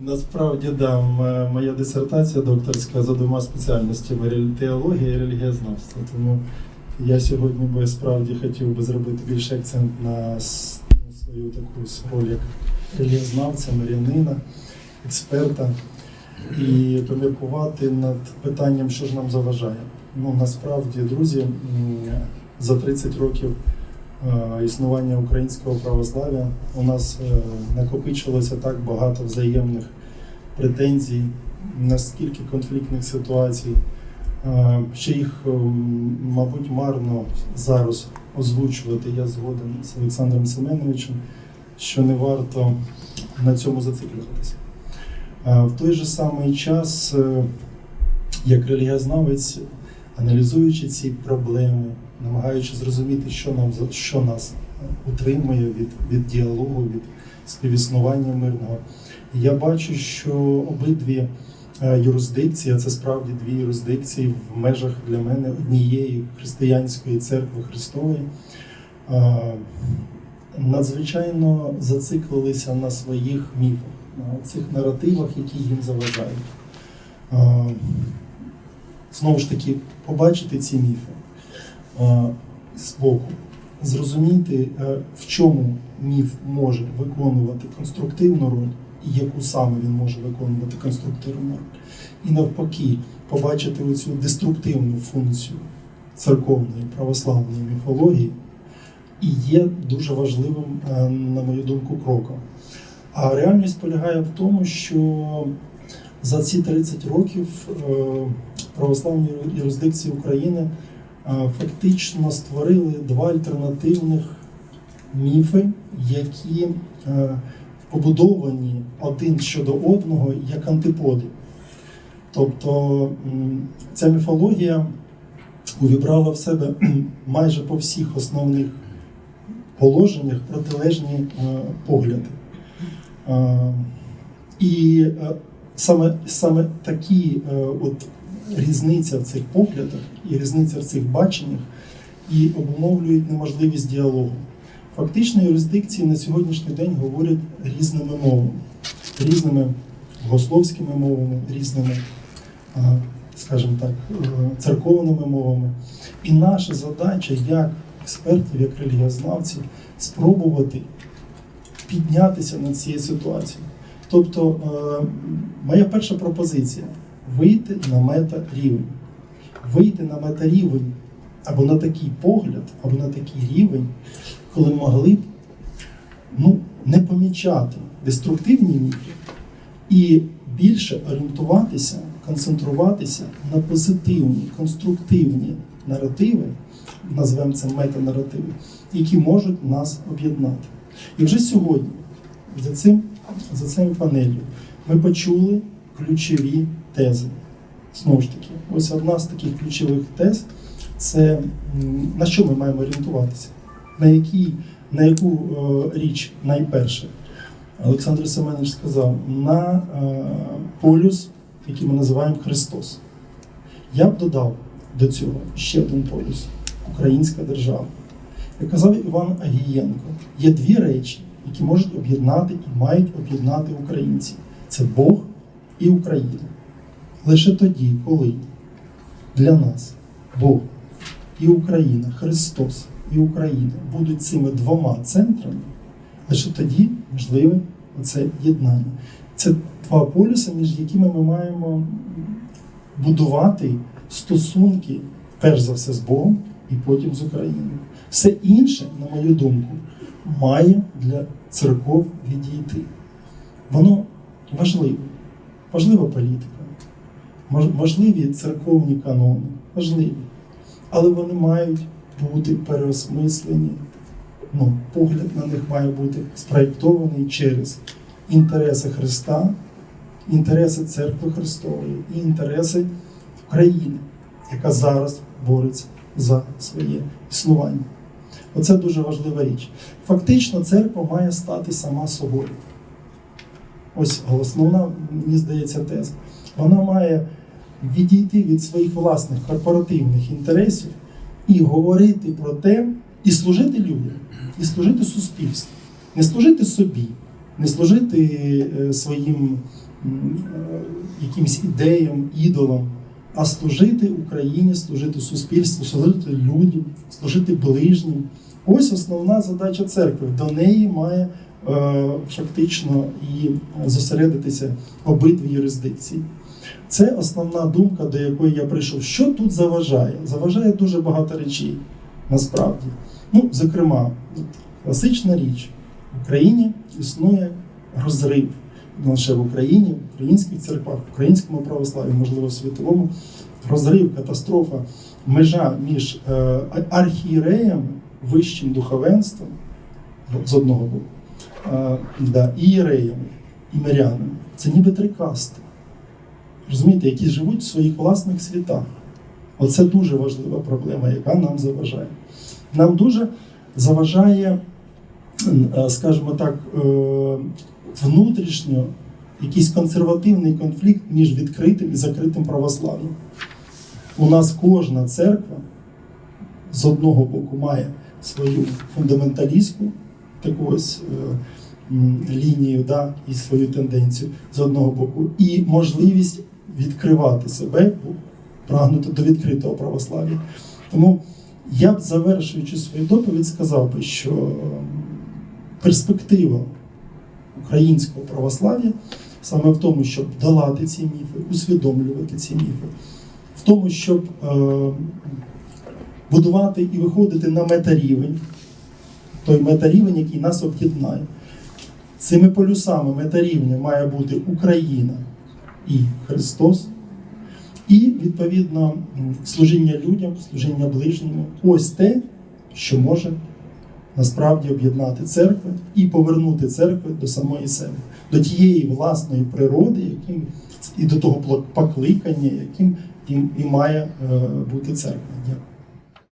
Насправді да, моя дисертація докторська за двома спеціальностями теологія і релігієзнавство. Тому я сьогодні би справді хотів би зробити більше акцент на свою таку роль як релігієзнавця, мирянина, експерта і поміркувати над питанням, що ж нам заважає. Ну насправді, друзі, за 30 років е, існування українського православ'я у нас е, накопичилося так багато взаємних претензій, наскільки конфліктних ситуацій, е, що їх, мабуть, марно зараз озвучувати. Я згоден з Олександром Семеновичем, що не варто на цьому зациклюватися. Е, В той же самий час, е, як релігієзнавець, аналізуючи ці проблеми, намагаючись зрозуміти, що нам що нас е, утримує від, від діалогу, від співіснування мирного, я бачу, що обидві е, юрисдикції, а це справді дві юрисдикції в межах для мене однієї християнської церкви Христової. е, Надзвичайно зациклилися на своїх міфах, на цих наративах, які їм заважають. Знову ж таки, побачити ці міфи е, збоку, зрозуміти, е, в чому міф може виконувати конструктивну роль і яку саме він може виконувати конструктивну роль. І навпаки, побачити оцю деструктивну функцію церковної православної міфології і є дуже важливим, е, на мою думку, кроком. А реальність полягає в тому, що за ці 30 років е, православні юрисдикції України е, фактично створили два альтернативних міфи, які е, побудовані один щодо одного як антиподи. Тобто ця міфологія увібрала в себе майже по всіх основних положеннях протилежні е, погляди. І саме, саме такі от різниця в цих поглядах і різниця в цих баченнях і обумовлюють неможливість діалогу. Фактично, юрисдикції на сьогоднішній день говорять різними мовами, різними богословськими мовами, різними, скажімо так, е, церковними мовами. І наша задача як експертів, як релігієзнавців, спробувати піднятися над цією ситуацією. Тобто, е, моя перша пропозиція вийти на мета-рівень. Вийти на мета-рівень або на такий погляд, або на такий рівень, коли могли б ну, не помічати деструктивні міфи і більше орієнтуватися, концентруватися на позитивні, конструктивні наративи, назвемо це метанаративи, які можуть нас об'єднати. І вже сьогодні за цим, за цим панелью ми почули ключові тези. Знову ж таки, ось одна з таких ключових тез це на що ми маємо орієнтуватися, на, які, на яку е, річ найперше. Олександр Семенович сказав на е, полюс, який ми називаємо Христос. Я б додав до цього ще один полюс українська держава. Як казав Іван Агієнко, є дві речі, які можуть об'єднати і мають об'єднати українців: це Бог і Україна. Лише тоді, коли для нас Бог і Україна, Христос і Україна будуть цими двома центрами, лише тоді можливе це єднання. Це два полюси, між якими ми маємо будувати стосунки, перш за все, з Богом і потім з Україною. Все інше, на мою думку, має для церков відійти. Воно важливе, важлива політика, важливі церковні канони, важливі, але вони мають бути переосмислені. Ну, погляд на них має бути спроєктований через інтереси Христа, інтереси церкви Христової і інтереси України, яка зараз бореться за своє існування. Оце дуже важлива річ. Фактично, церква має стати сама собою. Ось основна, мені здається, теза. Вона має відійти від своїх власних корпоративних інтересів і говорити про те, і служити людям, і служити суспільству. Не служити собі, не служити е, своїм е, якимсь ідеям, ідолам, а служити Україні, служити суспільству, служити людям, служити ближнім. Ось основна задача церкви. До неї має е, фактично і зосередитися обидві юрисдикції. Це основна думка, до якої я прийшов. Що тут заважає? Заважає дуже багато речей, насправді. Ну, зокрема, класична річ: в Україні існує розрив. Не лише в Україні, в українських церквах, в українському православі, можливо, в світовому розрив, катастрофа, межа між е, архієреями, вищим духовенством з одного боку, е, да, і єреями, і мирянами. Це ніби три касти розумієте, які живуть в своїх власних світах. Оце дуже важлива проблема, яка нам заважає. Нам дуже заважає, е, скажімо так, е, внутрішньо якийсь консервативний конфлікт між відкритим і закритим православ'ям. У нас кожна церква з одного боку має свою фундаменталістську таку ось е, лінію да, і свою тенденцію з одного боку, і можливість відкривати себе, прагнути до відкритого православ'я. Тому я б, завершуючи свою доповідь, сказав би, що перспектива українського православ'я саме в тому, щоб долати ці міфи, усвідомлювати ці міфи, в тому, щоб е, будувати і виходити на метарівень, той метарівень, який нас об'єднає. Цими полюсами метарівня має бути Україна і Христос, і, відповідно, служіння людям, служіння ближньому ось те, що може насправді об'єднати церкву і повернути церкву до самої себе, до тієї власної природи, яким, і до того покликання, яким і, має е, бути церква. Дякую.